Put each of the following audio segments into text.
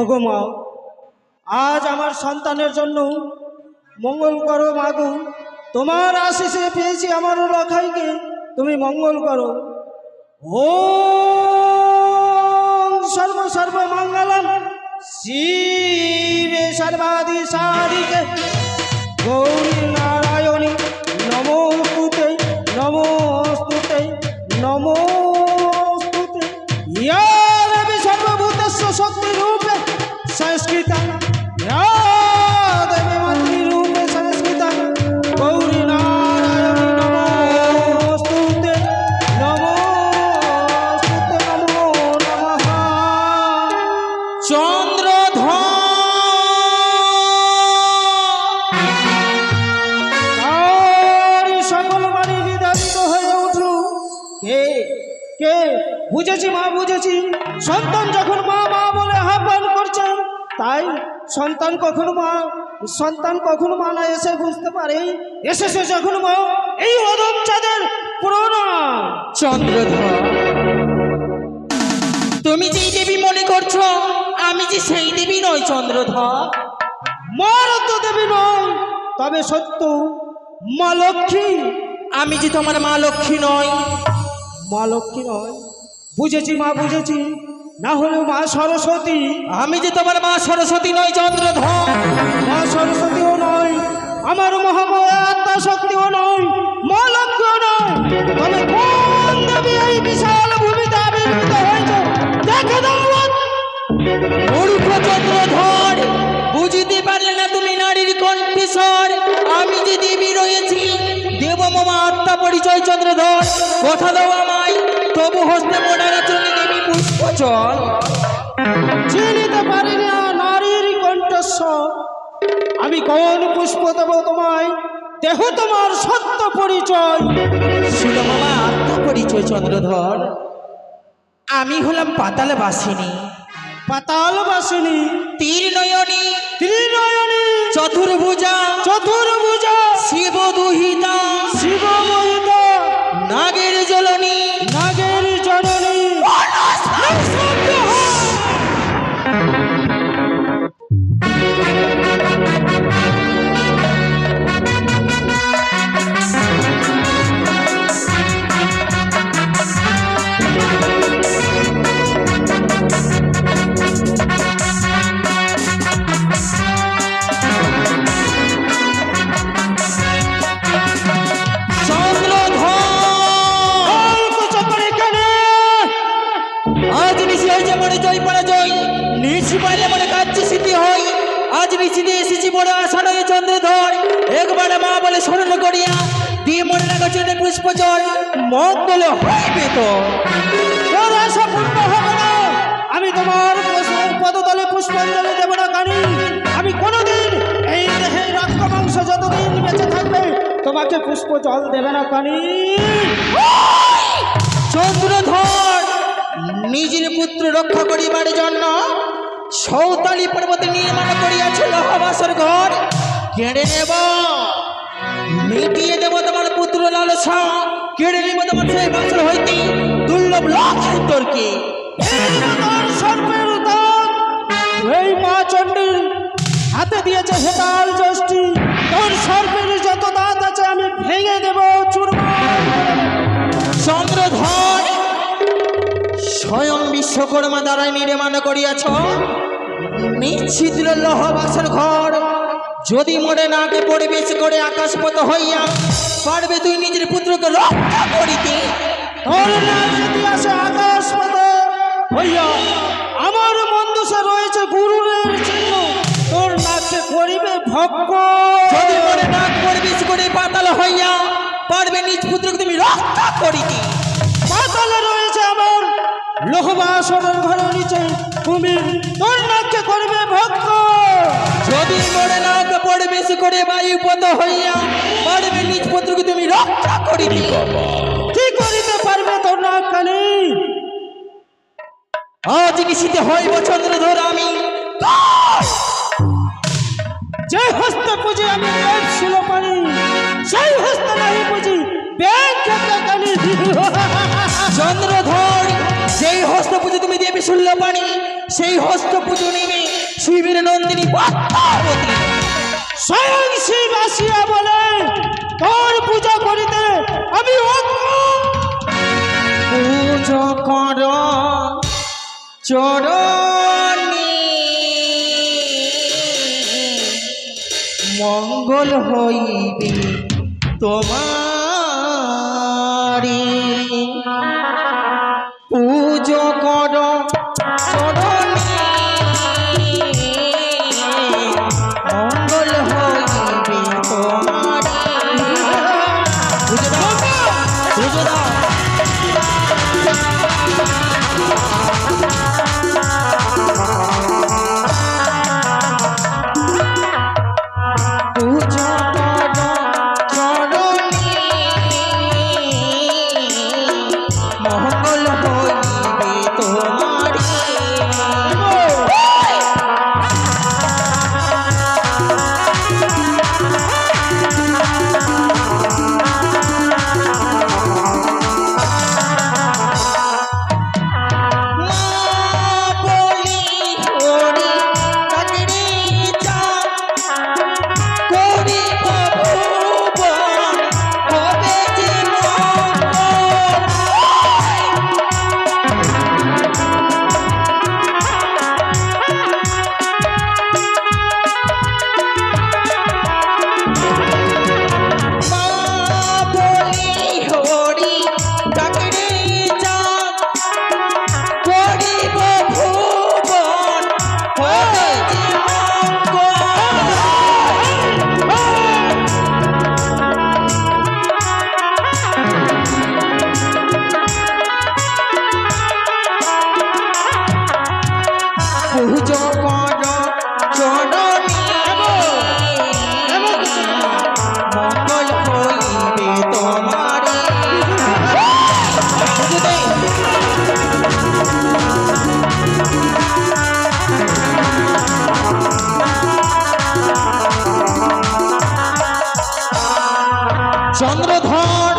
ওগো মা, আজ আমার সন্তানের জন্য মঙ্গল করো মাগু তোমার আশিসে পেয়েছি আমার রখাইকে তুমি মঙ্গল করো। ও সর্ব সর্ব মঙ্গলম। শিবে সর্বাধি সারিকে তাই সন্তান কখনো মা সন্তান কখনো মা না এসে বুঝতে পারে এসেছে যখন মা এই অদম চাঁদের প্রণাম চন্দ্রধর তুমি যেই দেবী মনে করছ আমি যে সেই দেবী নই চন্দ্রধর মার তো দেবী নয় তবে সত্য মা লক্ষ্মী। আমি যে তোমার মা লক্ষ্মী নই। মা লক্ষ্মী নয় বুঝেছি মা বুঝেছি। না হলেও মা সরস্বতী। আমি যে তোমার মা সরস্বতী নই চন্দ্রধর। মা সরস্বতীও নয় আমার মহাময়া আত্মা শক্তিও নয় মা নয়। তবে কোন দেবী এই বিশাল ভূমিতে আবির্ভূত হয়েছে দেখে চন্দ্রধর বুঝতে পারলে না তুমি নারীর কণ্ঠেশ্বর আমি যে দেবী রয়েছি দেব মামা আত্মা পরিচয় চন্দ্রধর। কথা দাও আমায়। পুষ্পচল চিনিতে পারি না নারীর কণ্ঠস্বর আমি কোন পুষ্প দেব তোমায়? দেহ তোমার সত্য পরিচয়। ছিল মামা আত্মা পরিচয় চন্দ্রধর। আমি হলাম পাতাল বাসিনী পাতাল বাসিনী তীর নয়নী ত্রিনয়নী। চতুর্ভুজা। চতুর্ভুজা। শিব মনে লাগা চলে পুষ্প জল মঙ্গল হইবে তো। পূর্ণ হবে না। আমি তোমার পদতলে পুষ্পাঞ্জলি দেব না, কানি। আমি কোনোদিন এই দেহে রক্ত মাংস যতদিন বেঁচে থাকবে, তোমাকে পুষ্প জল দেবে না, কানি। চন্দ্রধর নিজের পুত্র রক্ষা করিবার জন্য সৌতালি পর্বতে নির্মাণ করিয়াছিল হবাসর ঘর। কেড়ে নেব। মিটিয়ে দেব তোমার পুত্র লালসা কেড়ে নেব তোমার সেই বাসর হইতে দুর্লভ লক্ষণ তোর দাঁত এই মা চণ্ডীর হাতে দিয়েছে হেতাল যষ্টি তোর সর্পের যত দাঁত আছে আমি ভেঙে দেব। চন্দ্রধর স্বয়ং বিশ্বকর্মা দ্বারাই নির্মাণ করিয়াছ। নিশ্চিদ্র লহবাসের ঘর যদি মনে নাকে পরিবেশ করে আকাশপত হইয়া পারবে তুই নিজের পুত্রকে রক্ষা করিতে তোর নাম যদি আকাশ পথে হইয়া আমার মন্দসে রয়েছে গুরুরের চিহ্ন, তোর নাচে করিবে ভক্ত যদি মনে নাক পরিবেশ করে পাতাল হইয়া পারবে নিজ পুত্রকে তুমি রক্ষা করিতে, পাতালে রয়েছে আমার লোহবাসনের ঘরের নিচে কুমির, তোর নাচে করবে ভক্ত যদি মনে নাক পরিবেশ করে বায়ুপত হইয়া নিজ পুত্রকে তুমি রক্ষা করিতে কি করিতে পারবে তোর নাক কানি? আজ নিশীতে হইব চন্দ্রধর আমি? যে হস্ত পুঁজি আমি ছিল পানি সেই হস্ত নাহি পুঁজি কানি চন্দ্রধর যেই হস্ত পুজো তুমি দেবে শুনল পানি সেই হস্ত পুজো নেবে শিবের নন্দিনী পদ্মাবতী স্বয়ং শিব আসিয়া বলে তোর পূজা করিতে আমি পুজো কর চরণে। মঙ্গল হইবে তোমারি চন্দ্রধর।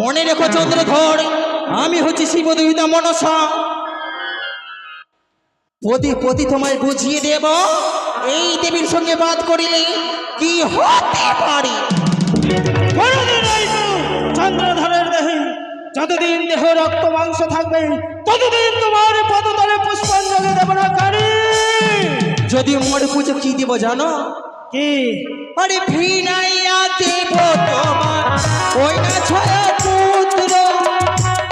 মনে রেখো চন্দ্রধর আমি হচ্ছি শিবদেবিতা মনসা। পতি পতি তোমায় বুঝিয়ে দেব এই দেবীর সঙ্গে বাদ করিলে কি হতে পারে? চন্দ্রধরের দেহে যতদিন দেহে রক্ত মাংস থাকবে ততদিন তোমার পদতলে পুষ্পাঞ্জলি দেব না কারি। যদি মোর পুজো কি দিব জানো? কি? আরে ভিনাইয়া দেব তোমার। ওই না ছয় পুত্র।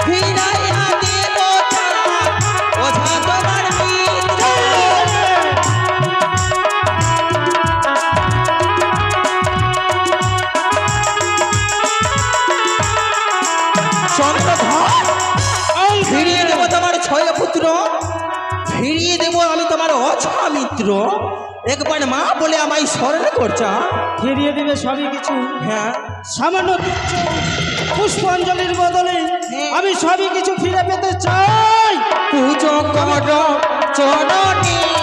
ভিনাইয়া দেব তার। ওঝা তোমার মিত্র। চন্দ্রধর ফিরিয়ে দেবো তোমার ছয় পুত্র। ফিরিয়ে দেবো আমি তোমার অছা মিত্র। একবার মা বলে আমায় স্মরণ করছা ফিরিয়ে দিবে সবই কিছু। হ্যাঁ। সামান্য তুচ্ছ পুষ্পাঞ্জলির বদলে আমি সবই কিছু ফিরে পেতে চাই। পুজো কর চরণে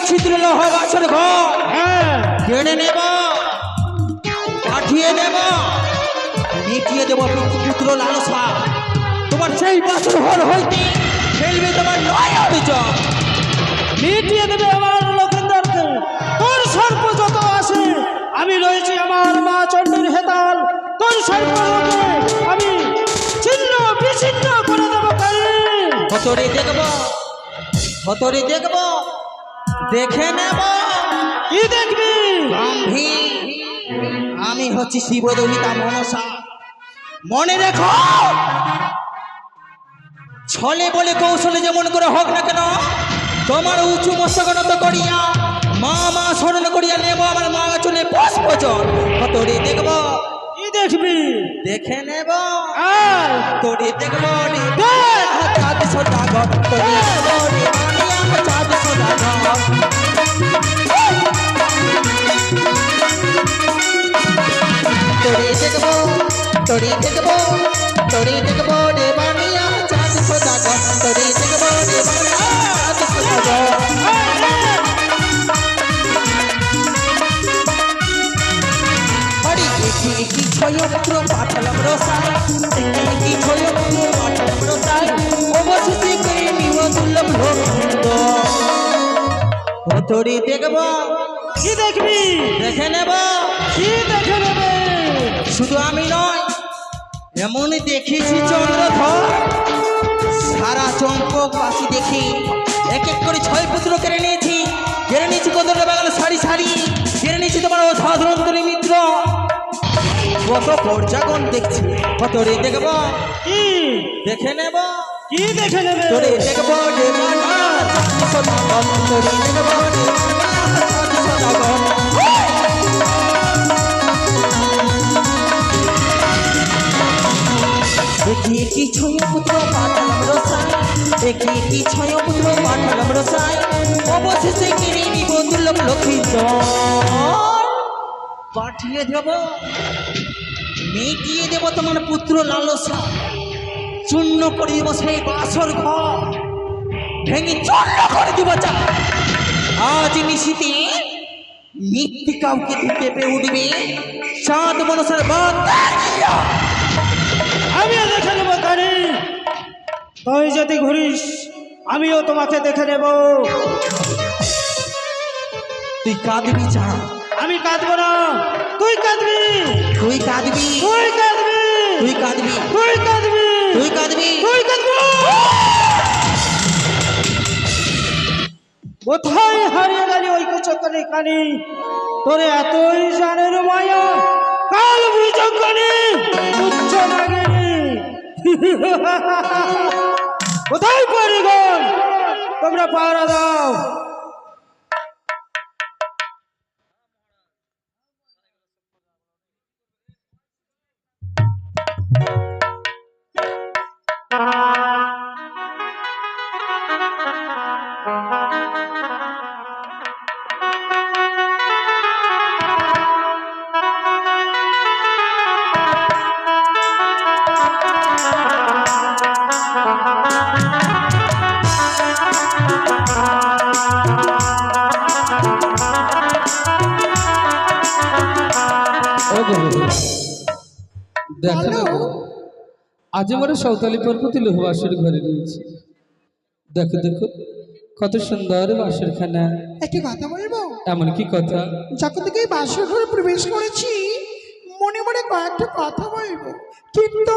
নিশ্চিত্র লোহ বাসর ঘর। হ্যাঁ। কেড়ে নেব পাঠিয়ে দেব মিটিয়ে দেব পুত্র লালসা। তোমার সেই বাসর ঘর হইতে ফেলবে তোমার নয় অভিযোগ। মিটিয়ে দেবে আমার লক্ষিন্দরকে তোর সর্প যত আসে আমি রয়েছি আমার মা চণ্ডীর হেতাল। তোর সর্পকে আমি ছিন্ন বিচ্ছিন্ন করে দেবো হতরে দেখব হতরে দেখব। দেখে নেব। কি দেখবি? আমি হচ্ছি শিবদহিতা মনসা। মনে রেখো। ছলে বলে কৌশলে যেমন করে হোক না কেন তোমার উঁচু মস্তকনত করিয়া মা মা স্মরণ করিয়া নেব আমার মা চলে পুষ্প জল হতরে দেখব? কি দেখবি? দেখে নেব। তোরে দেখব? রে দেখ। চাঁদ সদাগর তোরে দেখব রে তোরে দেখব তোরে দেখব তোরে দেখব রে বানিয়া চাঁদ খোদা গো তোরে দেখব রে বানিয়া চাঁদ খোদা গো হরি পাঠালাম রসায় তোরে দেখব। কি দেখবি? দেখে নেব। কি দেখে নেবে? শুধু আমি নয় এমনই দেখেছি চন্দ্রধর সারা চম্পক পাশি দেখি এক এক করে ছয় পুত্র কেড়ে নিয়েছি। কেড়ে নিয়েছি কদরের বাগানে সারি সারি। কেড়ে নিয়েছি তোমার অসাধারণ মিত্র। কত পর্যাগণ দেখছি। কত রে দেখব। কি? দেখে নেব। কি দেখে নেবে? তোরে দেখব রে মানা চাঁদ সদাগর তোরে দেখব রে মানা চাঁদ সদাগর দেখি কি ছয় পুত্র পাঠালাম রসাই দেখি কি ছয় পুত্র পাঠালাম রসাই অবশেষে কিনে নিব দুর্লভ লক্ষ্মী পাঠিয়ে দেব, মিটিয়ে দেব তোমার পুত্র লালসা। চূর্ণ করে দেব সেই বাসর ঘর। ভেঙে চূর্ণ করে দিব চা আজ নিশিতে মিথ্যে কাউকে দিতে পেয়ে উঠবে। চাঁদ মনসার বাদ আমিও দেখে নেব কানি। তুই যদি ঘুরিস আমিও তোমাকে দেখে নেব। তুই কাঁদবি চা আমি কাঁদবো না। তুই কাঁদবি। তুই কাঁদবি। তুই কাঁদবি। তুই কাঁদবি। তুই কাঁদবি। তুই কাঁদবি। কোথায় হারিয়ে গেলি ওই কুচকানি কানি? তোরে এতই জানের মায়া, কাল বিচকানি উচ্চ লাগেনি কোথায় পরিগণ তোমরা পাহারা দাও। দেখো না গো, আজ আমরা সাঁওতালি পর্বতে লোহবাসের ঘরে রয়েছি। দেখো দেখো কত সুন্দর বাসের খানা। একটি কথা বলব? এমন কি কথা? যখন থেকে বাসর ঘরে প্রবেশ করেছি মনে মনে কয়েকটা কথা বলব। কিন্তু